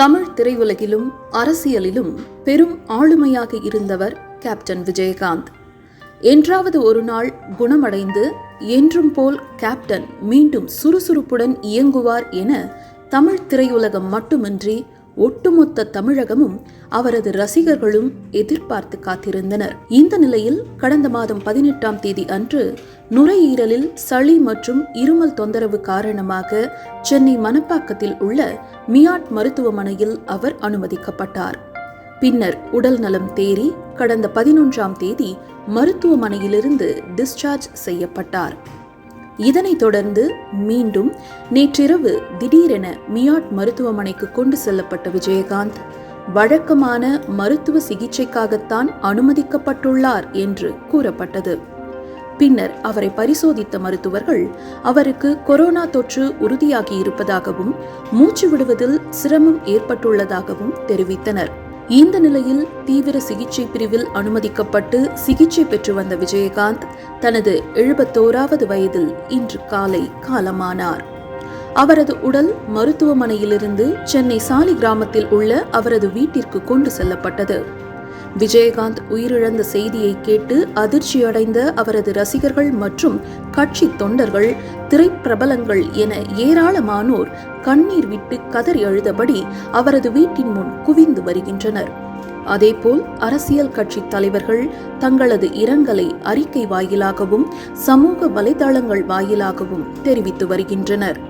தமிழ் திரையுலகிலும் அரசியலிலும் பெரும் ஆளுமையாக இருந்தவர் கேப்டன் விஜயகாந்த். என்றாவது ஒரு நாள் குணமடைந்து என்றும் போல் கேப்டன் மீண்டும் சுறுசுறுப்புடன் இயங்குவார் என தமிழ் திரையுலகம் மட்டுமின்றி ஒட்டுமொத்த தமிழகமும் அவரது ரசிகர்களும் எதிர்பார்த்து காத்திருந்தனர். இந்த நிலையில் கடந்த மாதம் பதினெட்டாம் தேதி அன்று நுரையீரலில் சளி மற்றும் இருமல் தொந்தரவு காரணமாக சென்னை மணப்பாக்கத்தில் உள்ள மியாட் மருத்துவமனையில் அவர் அனுமதிக்கப்பட்டார். பின்னர் உடல் நலம் தேறி கடந்த பதினொன்றாம் தேதி மருத்துவமனையிலிருந்து டிஸ்சார்ஜ் செய்யப்பட்டார். இதனைத் தொடர்ந்து மீண்டும் நேற்றிரவு திடீரென மியாட் மருத்துவமனைக்கு கொண்டு செல்லப்பட்ட விஜயகாந்த் வழக்கமான மருத்துவ சிகிச்சைக்காகத்தான் அனுமதிக்கப்பட்டுள்ளார் என்று கூறப்பட்டது. பின்னர் அவரை பரிசோதித்த மருத்துவர்கள் அவருக்கு கொரோனா தொற்று உறுதியாகி இருப்பதாகவும் மூச்சு விடுவதில் சிரமம் ஏற்பட்டுள்ளதாகவும் தெரிவித்தனர். இந்த நிலையில் தீவிர சிகிச்சை பிரிவில் அனுமதிக்கப்பட்டு சிகிச்சை பெற்று வந்த விஜயகாந்த் தனது எழுபத்தோராவது வயதில் இன்று காலை காலமானார். அவரது உடல் மருத்துவமனையிலிருந்து சென்னை சாலி கிராமத்தில் உள்ள அவரது வீட்டிற்கு கொண்டு செல்லப்பட்டது. விஜயகாந்த் உயிரிழந்த செய்தியை கேட்டு அதிர்ச்சியடைந்த அவரது ரசிகர்கள் மற்றும் கட்சி தொண்டர்கள் திரைப்பிரபலங்கள் என ஏராளமானோர் கண்ணீர் விட்டு கதறி அழுதபடி அவரது வீட்டின் முன் குவிந்து வருகின்றனர். அதேபோல் அரசியல் கட்சி தலைவர்கள் தங்களது இரங்கலை அறிக்கை வாயிலாகவும் சமூக வலைதளங்கள் வாயிலாகவும் தெரிவித்து வருகின்றனர்.